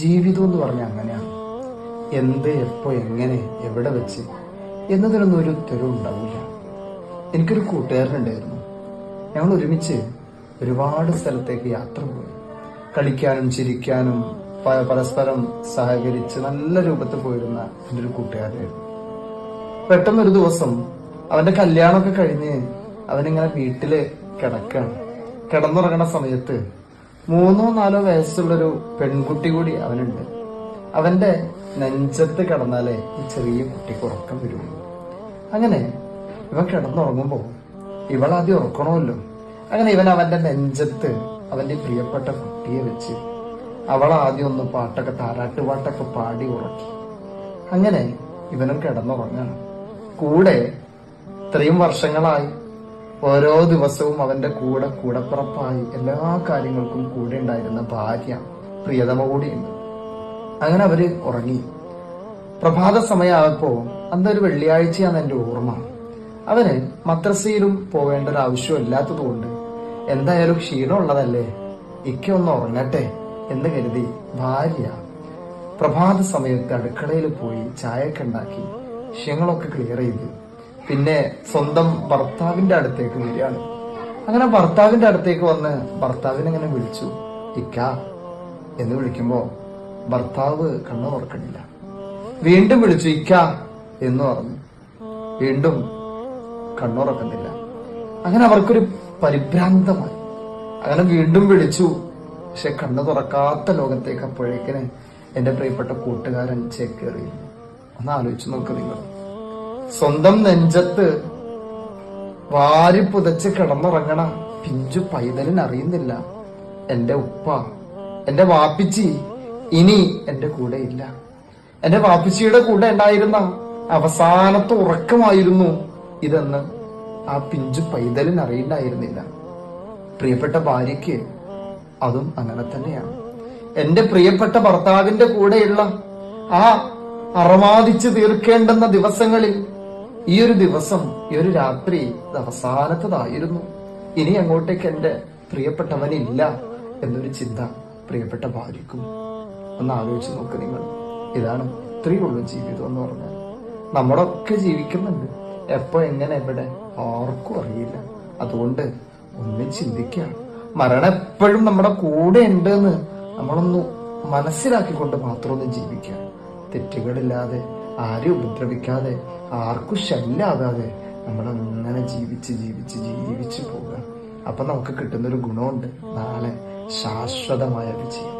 ജീവിതം എന്ന് പറഞ്ഞാൽ അങ്ങനെയാണ്. എന്ത് എപ്പോൾ എങ്ങനെ എവിടെ വെച്ച് എന്നതിനൊന്നും ഒരു ഉത്തരവും ഉണ്ടാവില്ല. എനിക്കൊരു കൂട്ടുകാരനുണ്ടായിരുന്നു. ഞങ്ങൾ ഒരുമിച്ച് ഒരുപാട് സ്ഥലത്തേക്ക് യാത്ര പോയി. കളിക്കാനും ചിരിക്കാനും പരസ്പരം സഹകരിച്ച് നല്ല രൂപത്തിൽ പോയിരുന്ന എന്റെ ഒരു കൂട്ടുകാരനായിരുന്നു. പെട്ടെന്നൊരു ദിവസം അവന്റെ കല്യാണമൊക്കെ കഴിഞ്ഞ് അവനിങ്ങനെ വീട്ടിൽ കിടക്കാണ്. കിടന്നുറങ്ങണ സമയത്ത് മൂന്നോ നാലോ വയസ്സുള്ളൊരു പെൺകുട്ടി കൂടി അവനുണ്ട്. അവന്റെ നെഞ്ചത്ത് കിടന്നാലേ ഈ ചെറിയ കുട്ടിക്ക് ഉറക്കം വരുള്ളൂ. അങ്ങനെ ഇവൻ കിടന്നുറങ്ങുമ്പോൾ ഇവൾ ആദ്യം ഉറക്കണമല്ലോ. അങ്ങനെ ഇവൻ അവന്റെ നെഞ്ചത്ത് അവന്റെ പ്രിയപ്പെട്ട കുട്ടിയെ വെച്ച് അവൾ ആദ്യം ഒന്ന് പാട്ടൊക്കെ താരാട്ട് പാട്ടൊക്കെ പാടി ഉറക്കി. അങ്ങനെ ഇവനും കിടന്നുറങ്ങണം. കൂടെ ഇത്രയും വർഷങ്ങളായി ഓരോ ദിവസവും അവന്റെ കൂടെ കൂടപ്പുറപ്പായി എല്ലാ കാര്യങ്ങൾക്കും കൂടെ ഉണ്ടായിരുന്ന ഭാര്യ പ്രിയതമ കൂടിയുണ്ട് അങ്ങനെ അവർ ഉറങ്ങി. പ്രഭാത സമയമായപ്പോ അന്നൊരു വെള്ളിയാഴ്ചയാണ് എന്റെ ഓർമ്മ. അവന് മദ്രസയിലും പോകേണ്ട ഒരു ആവശ്യം ഇല്ലാത്തതുകൊണ്ട് എന്തായാലും ക്ഷീണമുള്ളതല്ലേ ഇക്ക ഒന്ന് ഉറങ്ങട്ടെ എന്ന് കരുതി ഭാര്യ പ്രഭാത സമയത്ത് അടുക്കളയിൽ പോയി ചായക്കുണ്ടാക്കി ക്ഷീണങ്ങളൊക്കെ ക്ലിയർ ചെയ്ത്. പിന്നെ സ്വന്തം ഭർത്താവിന്റെ അടുത്തേക്ക് വരികയാണ്. അങ്ങനെ ഭർത്താവിന്റെ അടുത്തേക്ക് വന്ന് ഭർത്താവിനെ ഇങ്ങനെ വിളിച്ചു? ഇക്ക എന്ന് വിളിക്കുമ്പോ ഭർത്താവ് കണ്ണു തുറക്കണില്ല. വീണ്ടും വിളിച്ചു ഇക്ക എന്ന് പറഞ്ഞു. വീണ്ടും കണ്ണുറക്കുന്നില്ല അങ്ങനെ അവർക്കൊരു പരിഭ്രാന്തമായി. അങ്ങനെ വീണ്ടും വിളിച്ചു. പക്ഷെ കണ്ണു തുറക്കാത്ത ലോകത്തേക്ക് അപ്പോഴേക്കിന് എന്റെ പ്രിയപ്പെട്ട കൂട്ടുകാരൻ ചേക്കേറിയിരുന്നു. ഒന്ന് ആലോചിച്ചു നോക്ക് നിങ്ങൾ. സ്വന്തം നെഞ്ചത്ത് വാരി പുതച്ച് കിടന്നുറങ്ങണ. പിഞ്ചു പൈതലിന് അറിയുന്നില്ല. എന്റെ ഉപ്പ എന്റെ വാപ്പിച്ചി ഇനി എന്റെ കൂടെ ഇല്ല. എന്റെ വാപ്പിച്ചിയുടെ കൂടെ ഉണ്ടായിരുന്ന അവസാനത്തെ ഉറക്കമായിരുന്നു ഇതെന്ന് ആ പിഞ്ചു പൈതലിന് അറിയണ്ടായിരുന്നില്ല. പ്രിയപ്പെട്ട ഭാര്യയ്ക്ക് അതും അങ്ങനെ തന്നെയാണ് എന്റെ പ്രിയപ്പെട്ട ഭർത്താവിന്റെ കൂടെയുള്ള ആ അറമാദിച്ചു തീർക്കേണ്ടുന്ന ദിവസങ്ങളിൽ ഈ ഒരു ദിവസം ഈ ഒരു രാത്രി അവസാനത്തതായിരുന്നു. ഇനി അങ്ങോട്ടേക്ക് എന്റെ പ്രിയപ്പെട്ടവനില്ല എന്നൊരു ചിന്ത പ്രിയപ്പെട്ട ഭാര്യക്കും ഒന്ന് ആലോചിച്ച് നോക്ക് നിങ്ങൾ. ഇതാണ് ഇത്രയുള്ള ജീവിതം എന്ന് പറഞ്ഞാൽ. നമ്മളൊക്കെ ജീവിക്കുന്നുണ്ട്. എപ്പോ എങ്ങനെ എവിടെ ആർക്കും അറിയില്ല. അതുകൊണ്ട് ഒന്നും ചിന്തിക്കുക. മരണം എപ്പോഴും നമ്മുടെ കൂടെ ഉണ്ട് എന്ന് നമ്മളൊന്ന് മനസ്സിലാക്കിക്കൊണ്ട് മാത്രം ഒന്ന് ജീവിക്കുക. തെറ്റുകളില്ലാതെ ആരെയും ഉപദ്രവിക്കാതെ ആർക്കും ശല്യാകാതെ നമ്മൾ അങ്ങനെ ജീവിച്ച് ജീവിച്ച് ജീവിച്ച് പോകുക അപ്പം നമുക്ക് കിട്ടുന്നൊരു ഗുണമുണ്ട്. നാളെ ശാശ്വതമായ വിജയം.